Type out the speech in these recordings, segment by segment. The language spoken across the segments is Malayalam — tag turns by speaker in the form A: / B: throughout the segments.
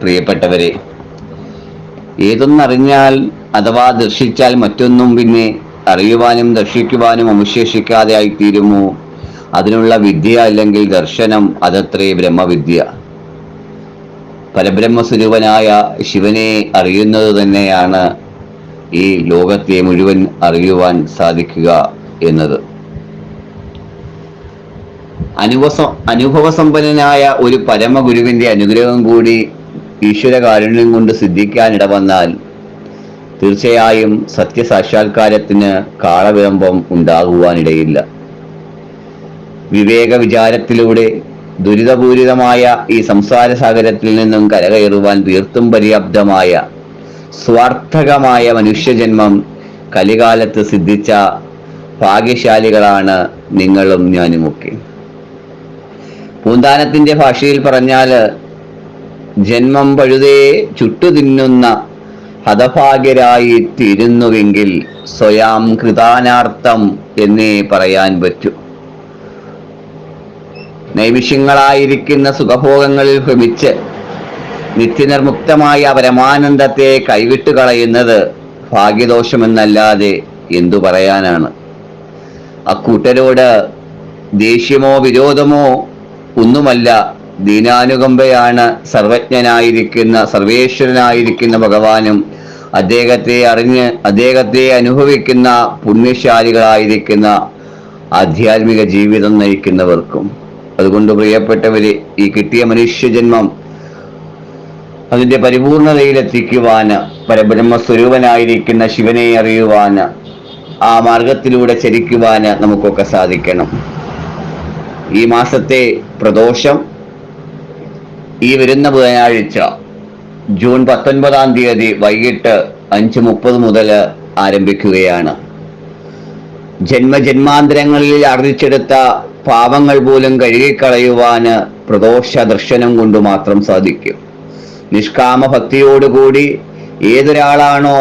A: പ്രിയപ്പെട്ടവരെ ഏതൊന്നറിഞ്ഞാൽ അഥവാ ദർശിച്ചാൽ മറ്റൊന്നും പിന്നെ അറിയുവാനും ദർശിക്കുവാനും അവശേഷിക്കാതെ ആയിത്തീരുമോ? അതിനുള്ള വിദ്യ അല്ലെങ്കിൽ ദർശനം അതത്രേ ബ്രഹ്മവിദ്യ. പരബ്രഹ്മസ്വരൂപനായ ശിവനെ അറിയുന്നത് തന്നെയാണ് ഈ ലോകത്തെ മുഴുവൻ അറിയുവാൻ സാധിക്കുക എന്നത്. അനുഭവ അനുഭവസമ്പന്നനായ ഒരു പരമഗുരുവിന്റെ അനുഗ്രഹം കൂടി ഈശ്വര കാരുണ്യം കൊണ്ട് സിദ്ധിക്കാനിട വന്നാൽ തീർച്ചയായും സത്യസാക്ഷാത്കാരത്തിന് കാളവിളംബം ഉണ്ടാകുവാനിടയില്ല. വിവേക വിചാരത്തിലൂടെ ദുരിതപൂരിതമായ ഈ സംസാര സാഗരത്തിൽ നിന്നും കരകയറുവാൻ തീർത്തും പര്യാപ്തമായ സ്വാർത്ഥകമായ മനുഷ്യജന്മം കലികാലത്ത് സിദ്ധിച്ച ഭാഗ്യശാലികളാണ് നിങ്ങളും ഞാനുമൊക്കെ. പൂന്താനത്തിന്റെ ഭാഷയിൽ പറഞ്ഞാൽ ജന്മം പഴുതേ ചുട്ടുതിന്നുന്ന ഹതഭാഗ്യരായി തീരുന്നുവെങ്കിൽ സ്വയം കൃതാനാർത്ഥം എന്നേ പറയാൻ പറ്റൂ. നൈമിഷ്യങ്ങളായിരിക്കുന്ന സുഖഭോഗങ്ങളിൽ ഭ്രമിച്ച് നിത്യനിർമുക്തമായ പരമാനന്ദത്തെ കൈവിട്ട് കളയുന്നത് ഭാഗ്യദോഷമെന്നല്ലാതെ എന്തു പറയാനാണ്? അക്കൂട്ടരോട് ദേഷ്യമോ വിരോധമോ ഒന്നുമല്ല ദീനാനുകമ്പയാണ് സർവജ്ഞനായിരിക്കുന്ന സർവേശ്വരനായിരിക്കുന്ന ഭഗവാനും അദ്ദേഹത്തെ അറിഞ്ഞ് അദ്ദേഹത്തെ അനുഭവിക്കുന്ന പുണ്യശാലികളായിരിക്കുന്ന ആധ്യാത്മിക ജീവിതം നയിക്കുന്നവർക്കും. അതുകൊണ്ട് പ്രിയപ്പെട്ടവരെ ഈ കിട്ടിയ മനുഷ്യജന്മം അതിന്റെ പരിപൂർണതയിലെത്തിക്കുവാന് പരബ്രഹ്മസ്വരൂപനായിരിക്കുന്ന ശിവനെ അറിയുവാന് ആ മാർഗത്തിലൂടെ ചരിക്കുവാന് നമുക്കൊക്കെ സാധിക്കണം. ഈ മാസത്തെ പ്രദോഷം ഈ വരുന്ന ബുധനാഴ്ച ജൂൺ പത്തൊൻപതാം തീയതി വൈകിട്ട് അഞ്ച് മുപ്പത് മുതൽ ആരംഭിക്കുകയാണ്. ജന്മജന്മാന്തരങ്ങളിൽ അർജിച്ചെടുത്ത പാപങ്ങൾ പോലും കഴുകിക്കളയുവാന് പ്രദോഷ ദർശനം കൊണ്ട് മാത്രം സാധിക്കും. നിഷ്കാമ ഭക്തിയോടുകൂടി ഏതൊരാളാണോ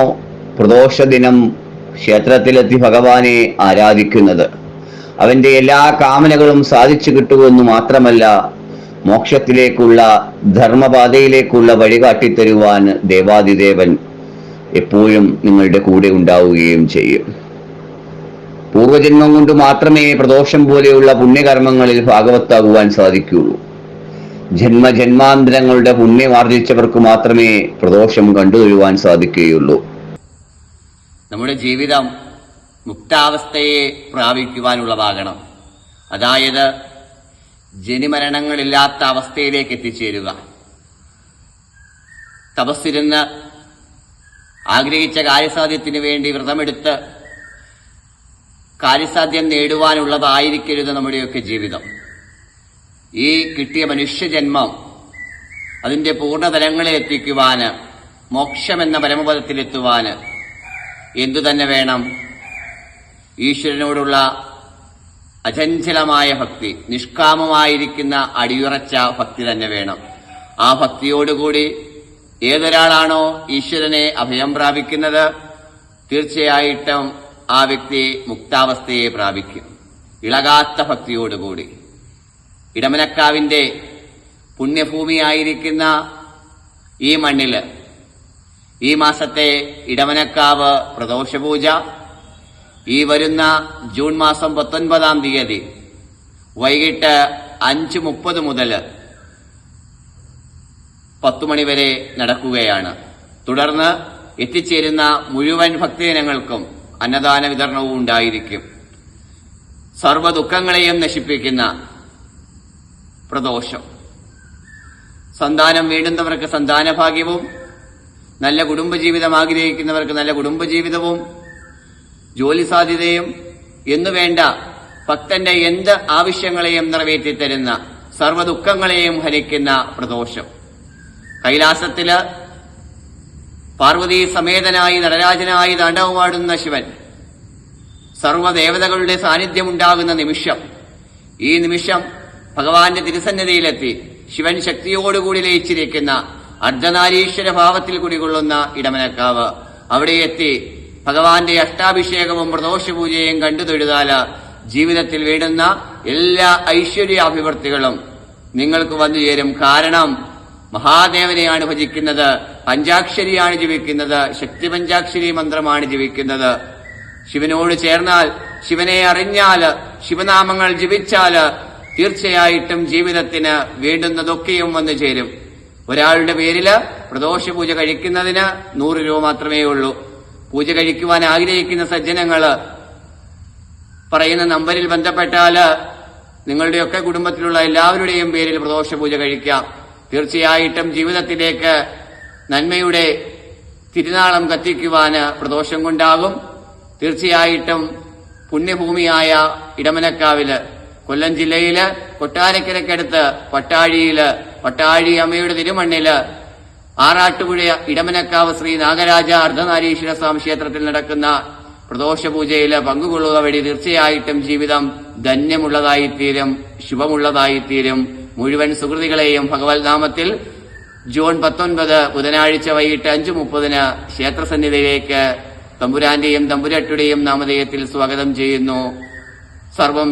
A: പ്രദോഷ ദിനം ക്ഷേത്രത്തിലെത്തി ഭഗവാനെ ആരാധിക്കുന്നത്? അവന്റെ എല്ലാ കാമനകളും സാധിച്ചു കിട്ടുമെന്ന് മാത്രമല്ല മോക്ഷത്തിലേക്കുള്ള ധർമ്മപാതയിലേക്കുള്ള വഴി കാട്ടിത്തരുവാൻ ദേവാദിദേവൻ എപ്പോഴും നിങ്ങളുടെ കൂടെ ഉണ്ടാവുകയും ചെയ്യും. പൂർവജന്മം കൊണ്ട് മാത്രമേ പ്രദോഷം പോലെയുള്ള പുണ്യകർമ്മങ്ങളിൽ ഭാഗവത്താകുവാൻ സാധിക്കുകയുള്ളൂ. ജന്മജന്മാന്തരങ്ങളുടെ പുണ്യം ആർജിച്ചവർക്ക് മാത്രമേ പ്രദോഷം കണ്ടുതരുവാൻ സാധിക്കുകയുള്ളൂ. നമ്മുടെ ജീവിതം മുക്താവസ്ഥയെ പ്രാപിക്കുവാനുള്ളതാകണം. അതായത് ജനിമരണങ്ങളില്ലാത്ത അവസ്ഥയിലേക്ക് എത്തിച്ചേരുക. തപസ്സിരുന്ന് ആഗ്രഹിച്ച കാര്യസാധ്യത്തിന് വേണ്ടി വ്രതമെടുത്ത് കാര്യസാധ്യം നേടുവാനുള്ളതായിരിക്കരുത് നമ്മുടെയൊക്കെ ജീവിതം. ഈ കിട്ടിയ മനുഷ്യജന്മം അതിന്റെ പൂർണതലങ്ങളിൽ എത്തിക്കുവാന് മോക്ഷമെന്ന പരമപദത്തിലെത്തുവാന് എന്തു തന്നെ വേണം? ഈശ്വരനോടുള്ള അചഞ്ചലമായ ഭക്തി നിഷ്കാമമായിരിക്കുന്ന അടിയുറച്ച ഭക്തി തന്നെ വേണം. ആ ഭക്തിയോടുകൂടി ഏതൊരാളാണോ ഈശ്വരനെ അഭയം പ്രാപിക്കുന്നത് തീർച്ചയായിട്ടും ആ വ്യക്തി മുക്താവസ്ഥയെ പ്രാപിക്കും. ഇളകാത്ത ഭക്തിയോടുകൂടി. ഇടമനക്കാവിന്റെ പുണ്യഭൂമിയായിരിക്കുന്ന ഈ മണ്ണിൽ ഈ മാസത്തെ ഇടമനക്കാവ് പ്രദോഷപൂജ ഈ വരുന്ന ജൂൺ മാസം പത്തൊൻപതാം തീയതി വൈകിട്ട് അഞ്ച് മുപ്പത് മുതൽ പത്തു മണിവരെ നടക്കുകയാണ്. തുടർന്ന് എത്തിച്ചേരുന്ന മുഴുവൻ ഭക്തജനങ്ങൾക്കും അന്നദാന വിതരണവും ഉണ്ടായിരിക്കും. സർവ ദുഃഖങ്ങളെയും നശിപ്പിക്കുന്ന പ്രദോഷം. സന്താനം വേണ്ടുന്നവർക്ക് സന്താനഭാഗ്യവും നല്ല കുടുംബജീവിതം ആഗ്രഹിക്കുന്നവർക്ക് നല്ല കുടുംബജീവിതവും ജോലി സാധ്യതയും എന്നുവേണ്ട ഭക്തന്റെ എന്ത് ആവശ്യങ്ങളെയും നിറവേറ്റി തരുന്ന സർവദുഃഖങ്ങളെയും ഹരിക്കുന്ന പ്രദോഷം. കൈലാസത്തിൽ പാർവതി സമേതനായി നടരാജനായി താണ്ഡവമാടുന്ന ശിവൻ സർവദേവതകളുടെ സാന്നിധ്യമുണ്ടാകുന്ന നിമിഷം. ഈ നിമിഷം ഭഗവാന്റെ തിരുസന്നിധിയിലെത്തി ശിവൻ ശക്തിയോടുകൂടി ലയിച്ചിരിക്കുന്ന അർദ്ധനാരീശ്വര ഭാവത്തിൽ കുടികൊള്ളുന്ന ഇടമനക്കാവ് അവിടെ എത്തി ഭഗവാന്റെ അഷ്ടാഭിഷേകവും പ്രദോഷപൂജയും കണ്ടു തൊഴുതാൽ ജീവിതത്തിൽ വീടുന്ന എല്ലാ ഐശ്വര്യാഭിവൃത്തികളും നിങ്ങൾക്ക് വന്നു ചേരും. കാരണം
B: മഹാദേവനെയാണ് ഭജിക്കുന്നത് പഞ്ചാക്ഷരിയാണ് ജീവിക്കുന്നത് ശക്തി പഞ്ചാക്ഷരി മന്ത്രമാണ് ജീവിക്കുന്നത് ശിവനോട് ചേർന്നാൽ ശിവനെ അറിഞ്ഞാൽ ശിവനാമങ്ങൾ ജപിച്ചാൽ തീർച്ചയായിട്ടും ജീവിതത്തിന് വേണ്ടുന്നതൊക്കെയും വന്നു ചേരും. ഒരാളുടെ പേരിൽ പ്രദോഷപൂജ കഴിക്കുന്നതിന് നൂറ് രൂപ മാത്രമേ ഉള്ളൂ. പൂജ കഴിക്കുവാൻ ആഗ്രഹിക്കുന്ന സജ്ജനങ്ങൾ പറയുന്ന നമ്പറിൽ ബന്ധപ്പെട്ടാൽ നിങ്ങളുടെയൊക്കെ കുടുംബത്തിലുള്ള എല്ലാവരുടെയും പേരിൽ പ്രദോഷ പൂജ കഴിക്കാം. തീർച്ചയായിട്ടും ജീവിതത്തിലേക്ക് നന്മയുടെ തിരുനാളം കത്തിക്കുവാന് പ്രദോഷം കൊണ്ടാകും. തീർച്ചയായിട്ടും പുണ്യഭൂമിയായ ഇടമനക്കാവിൽ കൊല്ലം ജില്ലയിൽ കൊട്ടാരക്കരക്കടുത്ത് പട്ടാഴിയിൽ പട്ടാഴി അമ്മയുടെ തിരുമണ്ണിൽ ആറാട്ടുപുഴ ഇടമനക്കാവ് ശ്രീ നാഗരാജ അർദ്ധനാരീശ്വര സ്വാമി ക്ഷേത്രത്തിൽ നടക്കുന്ന പ്രദോഷപൂജയിൽ പങ്കുകൊള്ളുക വഴി തീർച്ചയായിട്ടും ജീവിതം ധന്യമുള്ളതായിത്തീരും ശുഭമുള്ളതായിത്തീരും മുഴുവൻ സുഹൃതികളെയും ഭഗവത് നാമത്തിൽ ജൂൺ പത്തൊൻപത് ബുധനാഴ്ച വൈകിട്ട് അഞ്ചു മുപ്പതിന് ക്ഷേത്രസന്നിധിയിലേക്ക് തമ്പുരാന്റെയും തമ്പുരട്ടുടെയും നാമധേയത്തിൽ സ്വാഗതം ചെയ്യുന്നു. സർവം